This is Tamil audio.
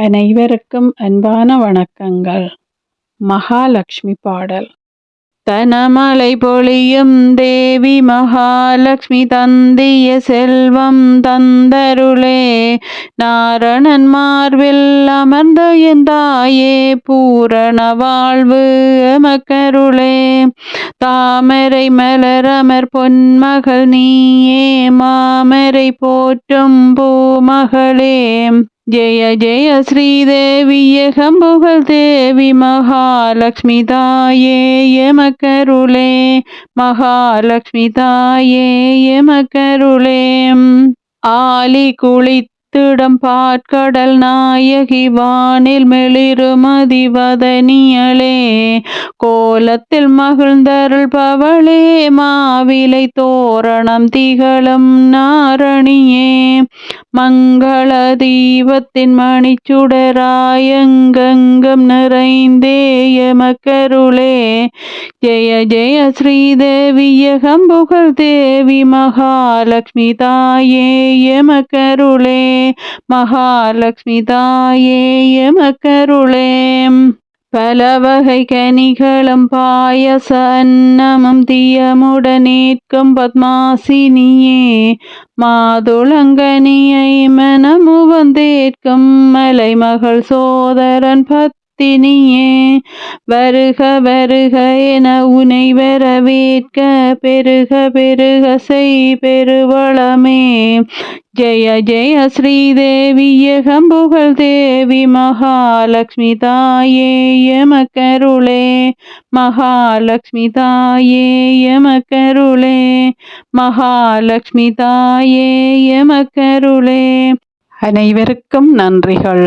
அனைவருக்கும் அன்பான வணக்கங்கள். மகாலட்சுமி பாடல். தனமலை பொழியும் தேவி மகாலட்சுமி தந்திய செல்வம் தந்தருளே. நாரணன் மார்பில் அமர்ந்த என் தாயே பூரண வாழ்வு எமக்கருளே. தாமரை மலரமர் பொன்மகள் நீயே மாமரை போற்றும் பூமகளே. ஜெய ஜெய ஸ்ரீதேவிய கம்புகள் தேவி மகாலட்சுமி தாயே எமக்கருளே மகாலட்சுமி தாயே எமக்கருளே ஆலி குளித்திடம் பாட்கடல் நாயகி வானில் மெளிருமதி வதனியளே கோலத்தில் மகிழ்ந்தருள் பவளே மாவிலை தோரணம் திகழும் நாரணியே. மங்கள தீபத்தின் மணிச்சுடராயங்கங்கம் நிறைந்தே எமக்கருளே ஜெய ஜெய ஸ்ரீதேவிய கம்புகள் தேவி மகாலட்சுமி தாயே எமக்கருளே மகாலட்சுமி தாயே எமக்கருளே பல வகை கனிகளும் பாயச அன்னமும் தீயமுடனேற்கும் பத்மாசினியே. மாதுளங்கனியை மனமுவந்தேற்கும் மலைமகள் சோதரன் பத் பத்தினியே வருக வருக என உனை வரவேற்க பெருக பெருக செய் பெருவளமே. ஜெய ஜெய ஸ்ரீதேவி கம்புகள் தேவி மகாலட்சுமி தாயே எமக்கருளே மகாலட்சுமி தாயே எமக்கருளே மகாலட்சுமி தாயே எமக்கருளே அனைவருக்கும் நன்றிகள்.